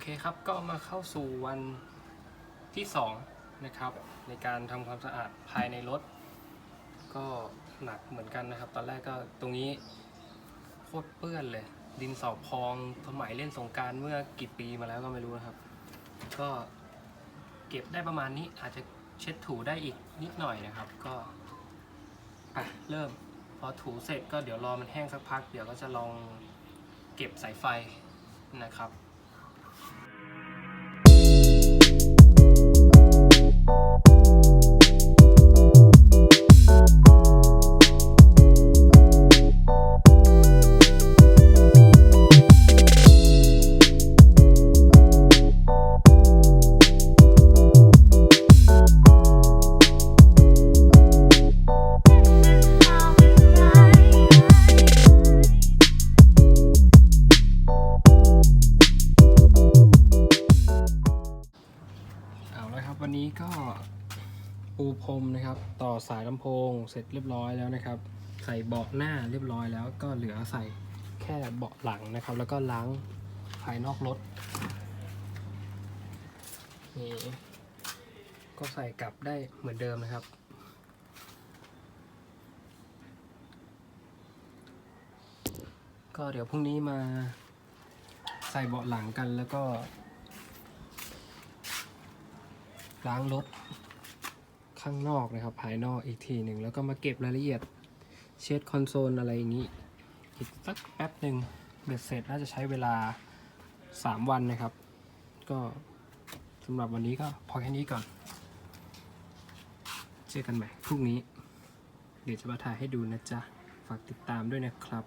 เคครับก็มาเข้าสู่วันที่2นะครับในการทำความสะอาดภายในรถ ก็หนักเหมือนกันนะครับ ตอนแรกก็ตรงนี้โคตรเปื้อนเลย ดินสอพองสมัยเล่นสงการเมื่อกี่ปีมาแล้วก็ไม่รู้นะครับ ก็เก็บได้ประมาณนี้อาจจะเช็ดถูได้อีกนิดหน่อยนะครับ ก็ไปเริ่มพอถูเสร็จก็เดี๋ยวรอมันแห้งสักพัก เดี๋ยวก็จะลองเก็บสายไฟนะครับ ก็ปูพรมนะครับ ต่อสายลำโพงเสร็จเรียบร้อยแล้วนะครับ ใส่เบาะหน้าเรียบร้อยแล้วก็เหลือใส่แค่เบาะหลังนะครับ แล้วก็ล้างภายนอกรถนี่ก็ใส่กลับได้เหมือนเดิมนะครับ ก็เดี๋ยวพรุ่งนี้มาใส่เบาะหลังกันแล้วก็ ล้างรถข้างนอกนะครับ ภายนอกอีกทีหนึ่งแล้วก็มาเก็บรายละเอียดเช็ดคอนโซลอะไรอย่างนี้ อีกสักแป๊บหนึ่งเบ็ดเสร็จน่าจะใช้เวลา 3 วันนะครับ ก็สำหรับวันนี้ก็พอแค่นี้ก่อน เจอกันใหม่พรุ่งนี้ เดี๋ยวจะมาถ่ายให้ดูนะจ๊ะ ฝากติดตามด้วยนะครับ